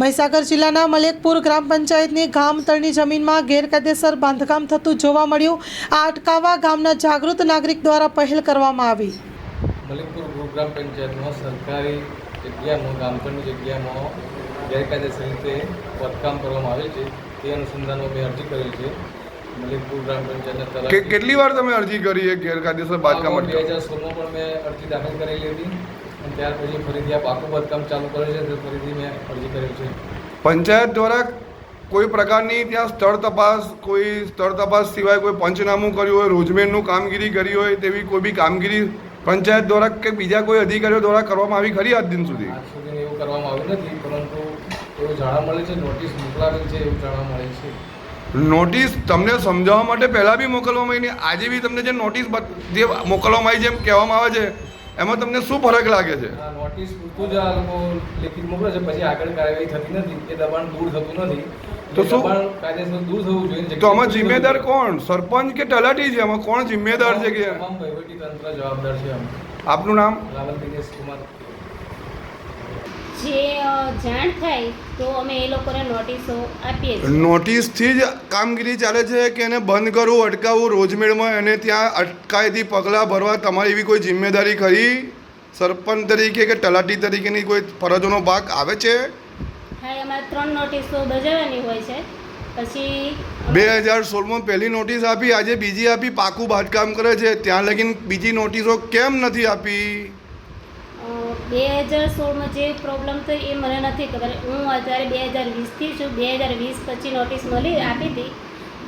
મહીસાગર જિલ્લાના મલેકપુર ગ્રામ પંચાયતની ગામ તળની જમીનમાં ગેરકાયદેસર બાંધકામ થતું જોવા મળ્યું. આ અટકાવવા ગામના જાગૃત નાગરિક દ્વારા પહેલ કરવામાં આવી. મલિકપુર ગ્રામ પંચાયતમાં સરકારી જગ્યામાં ગામતળની જગ્યામાં ગેરકાયદેસર રીતે બાંધકામ કરવામાં આવે છે. તે અનુસંધાનમાં મેં અરજી કરેલ છે. મલિકપુર ગ્રામ પંચાયતના કેટલી વાર તમે અરજી કરી એ ગેરકાયદેસર બાંધકામ બે હજાર સોળમાં પણ મેં અરજી દાખલ કરેલી હતી. અને ત્યાર પછી ફરીથી આ પાકું બાંધકામ ચાલુ કરે છે તો ફરીથી મેં અરજી કરેલ છે. પંચાયત દ્વારા કોઈ પ્રકારની ત્યાં સ્થળ તપાસ કોઈ સ્થળ તપાસ સિવાય કોઈ પંચનામું કર્યું હોય રોજમેરનું કામગીરી કરી હોય તેવી કોઈ બી કામગીરી પંચાયત દ્વારા કે બીજા કોઈ અધિકારીઓ દ્વારા કરવામાં આવી ખરી આજ દિન સુધી? આજ સુધી એવું કરવામાં આવ્યું નથી પરંતુ એવું જાણવા મળે છે નોટિસ મોકલાવેલ છે એવું જાણવા મળે છે. નોટિસ તમને સમજાવવા માટે પહેલાં બી મોકલવામાં આવી ને આજે બી તમને જે નોટિસ જે મોકલવામાં આવી જેમ કહેવામાં આવે છે એમાં તમને શું ફરક લાગે છે? નોટિસ પૂરતું જ આ લોકો લેખિત મોકલે છે પછી આગળ કાર્યવાહી થતી નથી એ દબાણ દૂર થતું નથી. તો શું- કાયદેસર દૂર થવું જોઈએ તો આમાં જિમ્મેદાર કોણ? સરપંચ કે તલાટી છે? આમાં કોણ જિમ્મેદાર છે કે? તમામ વહીવટી તંત્ર જવાબદાર છે આપનું નામ? રાવલ દિનેશ કુમાર. જે જાણ થાય તો અમે એ લોકોને નોટિસો આપીએ છીએ. નોટિસથી જ કામગીરી ચાલે છે કે એને બંધ કરવું અટકાવવું રોજમેળમાં એને ત્યાં અટકાયતી પગલાં ભરવા તમારી એવી કોઈ જિમ્મેદારી ખરી? સરપંચ તરીકે કે તલાટી તરીકેની કોઈ ફરજોનો ભાગ આવે છે? હા અમારે ત્રણ નોટિસો બજાવવાની હોય છે. પછી બે હજાર સોળમાં પહેલી નોટિસ આપી આજે બીજી આપી પાકું બાંધકામ કરે છે. ત્યાં લગીન બીજી નોટિસો કેમ નથી આપી? બે હજાર સોળમાં જે પ્રોબ્લેમ થઈ એ મને નથી ખબર. હું અત્યારે બે હજાર વીસથી છું. બે હજાર વીસ પછી નોટિસ મળી આપી હતી.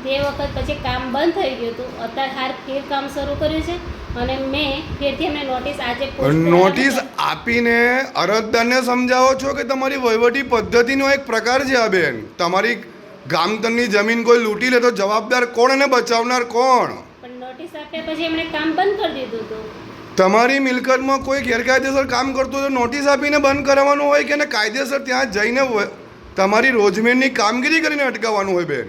તે વખત પછી કામ બંધ થઈ ગયું હતું. અત્યારે હાર ફેર કામ શરૂ કર્યું છે અને મેં ફેરથી એમને નોટિસ આજે નોટિસ આપીને અરજદારને સમજાવો છો કે તમારી વહીવટી પદ્ધતિનો એક પ્રકાર છે આ બેન? તમારી ગામતળની જમીન કોઈ લૂંટી લે તો જવાબદાર કોણ અને બચાવનાર કોણ? પણ નોટિસ આપ્યા પછી એમણે કામ બંધ કરી દીધું હતું. તમારી મિલકતમાં કોઈ ગેરકાયદેસર કામ કરતું હોય તો નોટિસ આપીને બંધ કરાવવાનું હોય કે એને કાયદેસર ત્યાં જઈને તમારી રોજમેરની કામગીરી કરીને અટકાવવાનું હોય બેન.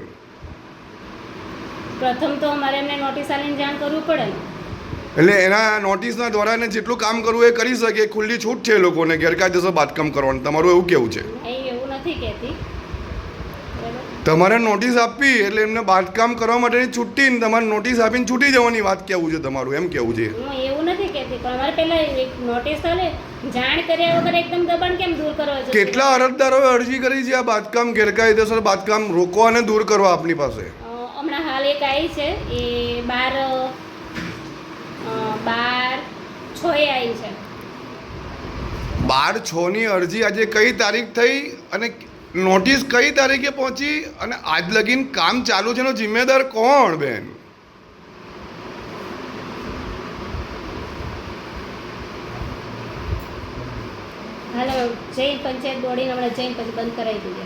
પ્રથમ તો અમારે એમને નોટિસ આલીને જાણ કરવું પડે એટલે એના નોટિસના દ્વારા એને જેટલું કામ કરવું એ કરી શકે ખુલ્લી છૂટ છે એ લોકોને ગેરકાયદેસર બાંધકામ કરવાનું. તમારું એવું કેવું છે? એવું નથી કહેતી. તમારે નોટિસ આપવી એટલે એમને બાંધકામ કરવા માટેની છૂટી ને તમારે નોટિસ આપીને છૂટી જવાની વાત કેવું છે તમારું? એમ કેવું છે? એવું નથી પણ અમારે પહેલા એક નોટિસ આલે જાણ કર્યા વગર એકદમ દબાણ કેમ દૂર કરવા જોઈએ કેટલા અરજદારોએ અરજી કરી છે આ બાંધકામ ગેરકાયદેસર બાંધકામ રોકવા અને દૂર કરવા આપની પાસે? હમણાં હાલ એક આવી છે એ બાર બાર છ એ આવી છે. બાર છ ની અરજી આજે કઈ તારીખ થઈ અને નોટિસ કઈ તારીખે પહોંચી અને આજ લગીન કામ ચાલુ છે એનો જિમ્મેદાર કોણ બેન? હાલ જૈન પંચાયત બોડીને હમણાં જૈન પછી બંધ કરાવી દઈએ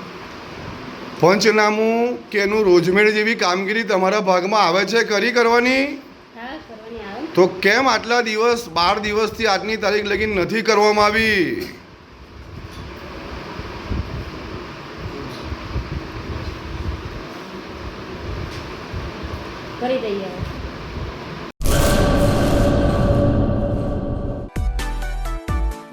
પંચનામું કે એનું રોજમેળ જેવી કામગીરી તમારા ભાગમાં આવે છે કરી કરવાની? હા કરવાની આવે. તો કેમ આટલા દિવસ બાર દિવસથી આજની તારીખ લગીન નથી કરવામાં આવી? કરી દઈએ